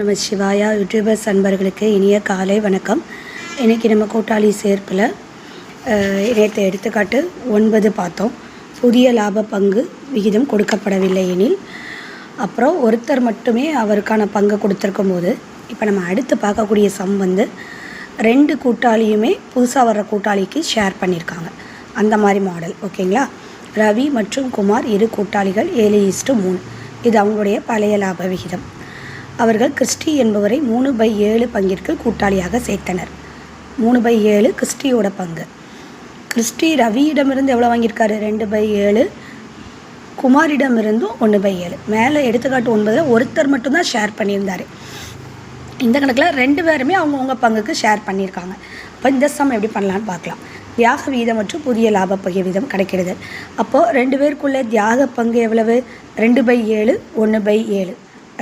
நம்ம சிவாயா யூடியூபர்ஸ் அன்பர்களுக்கு இனிய காலை வணக்கம். இன்றைக்கி நம்ம கூட்டாளி சேர்ப்பில் இணையத்தை எடுத்துக்காட்டு ஒன்பது பார்த்தோம். புதிய லாப பங்கு விகிதம் கொடுக்கப்படவில்லை எனில் அப்புறம் ஒருத்தர் மட்டுமே அவருக்கான பங்கு கொடுத்துருக்கும் போது இப்போ நம்ம அடுத்து பார்க்கக்கூடிய சம் வந்து ரெண்டு கூட்டாளியுமே புதுசாக வர்ற கூட்டாளிக்கு ஷேர் பண்ணியிருக்காங்க. அந்த மாதிரி மாடல் ஓகேங்களா? ரவி மற்றும் குமார் இரு கூட்டாளிகள் ஏழு ஈஸ்ட்டு மூணு. இது அவங்களுடைய பழைய லாப விகிதம். அவர்கள் கிறிஸ்டி என்பவரை மூணு பை ஏழு பங்கிற்கு கூட்டாளியாக சேர்த்தனர். மூணு பை ஏழு கிறிஸ்டியோட பங்கு. கிறிஸ்டி ரவியிடமிருந்து எவ்வளோ வாங்கியிருக்காரு? ரெண்டு பை ஏழு. குமாரிடமிருந்தும் ஒன்று பை ஏழு. மேலே எடுத்துக்காட்டு ஒன்பதில் ஒருத்தர் மட்டும்தான் ஷேர் பண்ணியிருந்தார். இந்த கணக்கில் ரெண்டு பேருமே அவங்கவுங்க பங்குக்கு ஷேர் பண்ணியிருக்காங்க. அப்போ இந்த சம் எப்படி பண்ணலான்னு பார்க்கலாம். தியாக வீதம் மற்றும் புதிய லாப பகிர் வீதம் கிடைக்கிறது. அப்போது ரெண்டு பேருக்குள்ள தியாக பங்கு எவ்வளவு? ரெண்டு பை ஏழு ஒன்று பை ஏழு.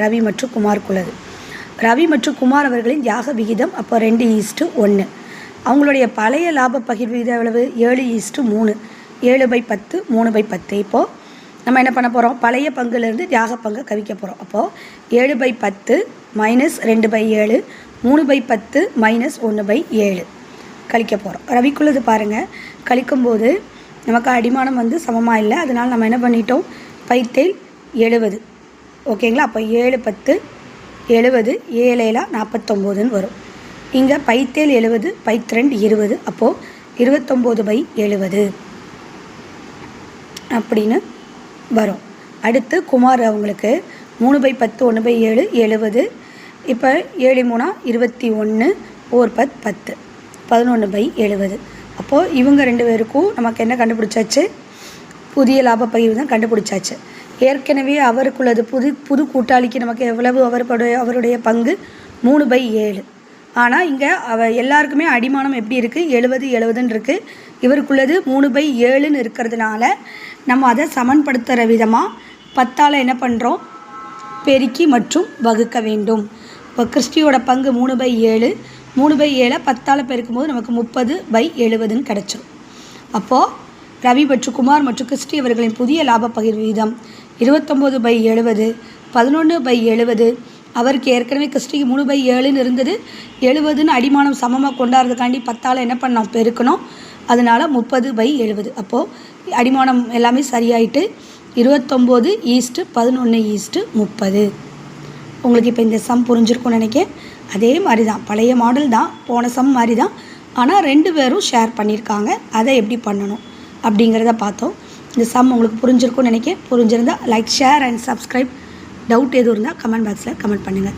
ரவி மற்றும் குமாருக்குள்ளது ரவி மற்றும் குமார் அவர்களின் தியாக விகிதம் அப்போ ரெண்டு ஈஸ்ட்டு ஒன்று அவங்களுடைய பழைய லாப பகிர் விகிதம் எவ்வளவு? ஏழு ஈஸ்ட்டு மூணு. ஏழு பை பத்து மூணு பை பத்து. இப்போது நம்ம என்ன பண்ண போகிறோம் பழைய பங்குலேருந்து தியாக பங்கை கவிக்க போகிறோம் அப்போது ஏழு பை பத்து மைனஸ் ரெண்டு பை ஏழு மூணு பை பத்து மைனஸ் ஒன்று பை ஏழு கழிக்க போகிறோம் ரவிக்குள்ளது பாருங்கள் கழிக்கும்போது நமக்கு அடிமானம் வந்து சமமாக இல்லை. அதனால் நம்ம என்ன பண்ணிட்டோம்? பைத்தேல் எழுபது ஓகேங்களா? அப்போ ஏழு பத்து எழுபது ஏழேலா நாற்பத்தொம்போதுன்னு வரும். இங்கே பைத்தேல் எழுபது பைத்திரெண்டு இருபது அப்போது இருபத்தொம்போது பை எழுபது அப்படின்னு வரும். அடுத்து குமார் அவங்களுக்கு மூணு பை பத்து ஒன்று பை ஏழு எழுபது இப்போ ஏழு மூணா இருபத்தி ஒன்று ஓர் பத் பத்து பதினொன்று பை எழுபது அப்போது இவங்க ரெண்டு பேருக்கும் நமக்கு என்ன கண்டுபிடிச்சாச்சு? புதிய லாப பகிர்வு தான் கண்டுபிடிச்சாச்சு. ஏற்கனவே அவருக்குள்ளது புது புது கூட்டாளிக்கு நமக்கு எவ்வளவு அவருடைய அவருடைய பங்கு? மூணு பை ஏழு. ஆனால் இங்கே அவ எல்லாருக்குமே அடிமானம் எப்படி இருக்குது எழுபது எழுபதுன்னு இருக்குது இவருக்குள்ளது மூணு பை ஏழுன்னு இருக்கிறதுனால நம்ம அதை சமன்படுத்துகிற விதமாக பத்தால் என்ன பண்ணுறோம் பெருக்கி மற்றும் வகுக்க வேண்டும். இப்போ கிறிஸ்டியோட பங்கு மூணு பை ஏழு. மூணு பை ஏழை பத்தால் பெருக்கும்போது நமக்கு முப்பது பை எழுபதுன்னு கிடச்சிரும். அப்போது ரவி மற்றும் குமார் மற்றும் கிறிஸ்டி அவர்களின் புதிய லாப பகிர்வு வீதம் இருபத்தொம்போது பை எழுபது பதினொன்று பை எழுபது. அவருக்கு ஏற்கனவே கிறிஸ்டிக்கு மூணு பை ஏழுன்னு இருந்தது. எழுபதுன்னு அடிமானம் சமமாக கொண்டாடுறதுக்காண்டி பத்தால் என்ன பண்ணோம்? பெருக்கணும். அதனால் முப்பது பை எழுபது. அப்போது அடிமானம் எல்லாமே சரியாயிட்டு இருபத்தொம்போது ஈஸ்ட்டு பதினொன்று ஈஸ்ட்டு முப்பது. உங்களுக்கு இப்போ இந்த சம் புரிஞ்சிருக்கும்னு நினைக்கிறேன். அதே மாதிரி தான் பழைய மாடல் தான். போன சம் மாதிரி தான் ஆனால் ரெண்டு பேரும் ஷேர் பண்ணியிருக்காங்க. அதை எப்படி பண்ணணும் அப்படிங்கிறத பார்த்தோம். இந்த சம் உங்களுக்கு புரிஞ்சிருக்கும்னு நினைக்க புரிஞ்சிருந்தால் like share and subscribe doubt எதுவும் இருந்தால் கமெண்ட் பாக்ஸில் கமெண்ட் பண்ணுங்கள்